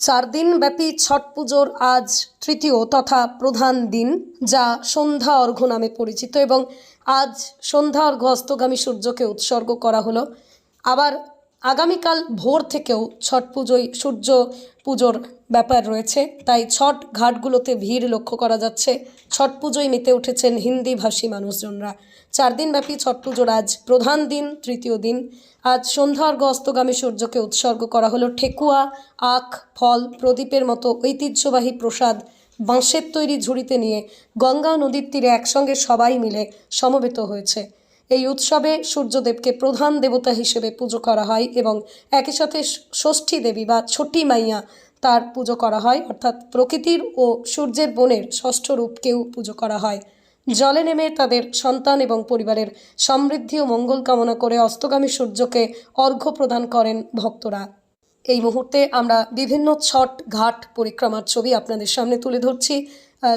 চার দিন ব্যাপী ছট পুজোর আজ তৃতীয় তথা প্রধান দিন, যা সন্ধ্যা অর্ঘ্য নামে পরিচিত এবং আজ সন্ধ্যা অর্ঘ্য অস্তগামী সূর্যকে উৎসর্গ করা হলো। আবার আগামীকাল ভোর থেকেও ছট পুজোয় সূর্য পুজোর ব্যাপার রয়েছে, তাই ছট ঘাটগুলোতে ভিড় লক্ষ্য করা যাচ্ছে। ছট পুজোয় মেতে উঠেছেন হিন্দি ভাষী মানুষজনরা। চার দিনব্যাপী ছট পুজোর আজ প্রধান দিন, তৃতীয় দিন। আজ সন্ধ্যা অর্ঘ্য অস্তগামী সূর্যকে উৎসর্গ করা হলো ঠেকুয়া, আখ, ফল, প্রদীপের মতো ঐতিহ্যবাহী প্রসাদ বাঁশের তৈরি ঝুড়িতে নিয়ে গঙ্গা নদীর তীরে একসঙ্গে সবাই মিলে সমবেত হয়েছে। এই উৎসবে সূর্যদেবকে প্রধান দেবতা হিসেবে পুজো করা হয় এবং একই সাথে ষষ্ঠী দেবী বা ছটি মাইয়া তার পুজো করা হয়। অর্থাৎ প্রকৃতির ও সূর্যের বোনের ষষ্ঠ রূপকেও পুজো করা হয়। জলে নেমে তাদের সন্তান এবং পরিবারের সমৃদ্ধি ও মঙ্গল কামনা করে অস্তগামী সূর্যকে অর্ঘ্য প্রদান করেন ভক্তরা। এই মুহূর্তে আমরা বিভিন্ন ছট ঘাট পরিক্রমার ছবি আপনাদের সামনে তুলে ধরছি।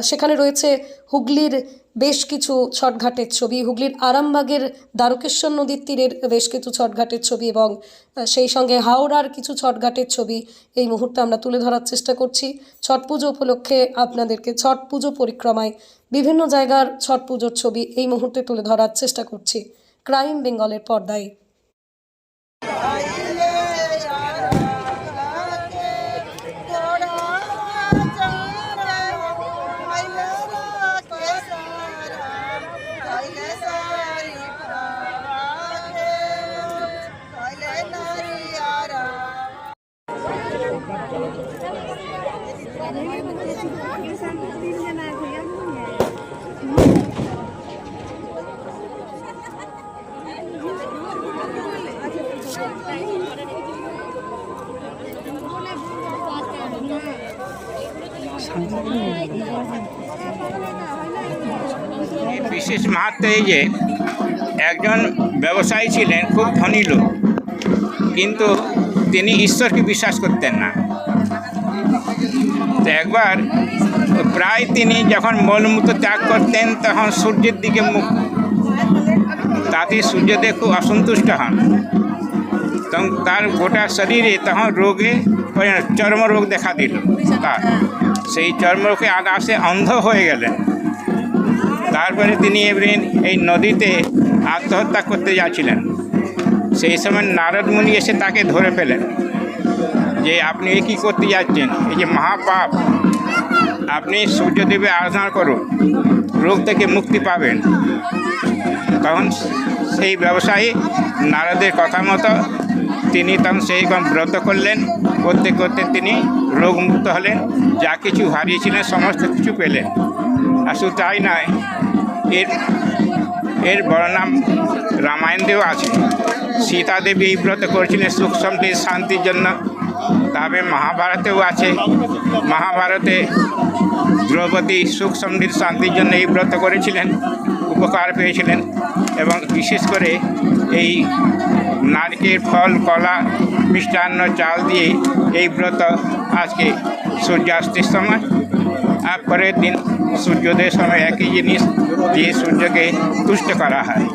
সেখানে রয়েছে হুগলির বেশ কিছু ছটঘাটের ছবি। হুগলির আরামবাগের দ্বারকেশ্বর নদীর তীরের বেশ কিছু ছটঘাটের ছবি এবং সেই সঙ্গে হাওড়ার কিছু ছটঘাটের ছবি এই মুহূর্তে আমরা তুলে ধরার চেষ্টা করছি। ছট পুজো উপলক্ষে আপনাদেরকে ছট পুজো পরিক্রমায় বিভিন্ন জায়গার ছট পুজোর ছবি এই মুহূর্তে তুলে ধরার চেষ্টা করছি। ক্রাইম বেঙ্গলের পর্দায়। বিশেষ মাহাত্ম এই যে, একজন ব্যবসায়ী ছিলেন, খুব ধনী লোক, কিন্তু তিনি ঈশ্বরকে বিশ্বাস করতেন না। তো একবার প্রায় তিনি যখন মলমূত্র ত্যাগ করতেন, তখন সূর্যের দিকে মুখ তাতে সূর্যদেব খুব অসন্তুষ্ট হন। তখন তার গোটা শরীরে তখন রোগে চর্মরোগ দেখা দিল তার। সেই চর্মরোগে আগাশে অন্ধ হয়ে গেলেন। তারপরে তিনি এবারে এই নদীতে আত্মহত্যা করতে যাচ্ছিলেন। সেই সময় নারদ মুনি এসে তাকে ধরে ফেলেন। যে আপনি কী করতে যাচ্ছেন? এই যে মহাপাপ। আপনি সূর্যদেবের আরাধনা করুন। রোগ থেকে মুক্তি পাবেন। তখন সেই ব্যবসায়ী নারদের কথা মতো তিনি তখন সেই ব্রত করলেন। করতে করতে তিনি রোগমুক্ত হলেন। যা কিছু হারিয়েছিলেন, সমস্ত কিছু পেলেন। আর শুধু তাই নয়। এর এর বড় নাম রামায়ণদেও আছে। সীতা দেবী এই ব্রত করেছিলেন সুখ সমৃদ্ধি, শান্তির জন্য। তবে মহাভারতেও আছে, মহাভারতে দ্রৌপদী সুখ সমৃদ্ধি, শান্তির জন্য এই ব্রত করেছিলেন, উপকার পেয়েছিলেন এবং বিশেষ করে এই নারকেল, ফল, কলা, মিষ্টান্ন, চাল দিয়ে এই ব্রত আজকে সূর্যাস্তের সময়। আর পরের দিন সূর্যোদয়ের সময় একই জিনিস দিয়ে সূর্যকে তুষ্ট করা হয়।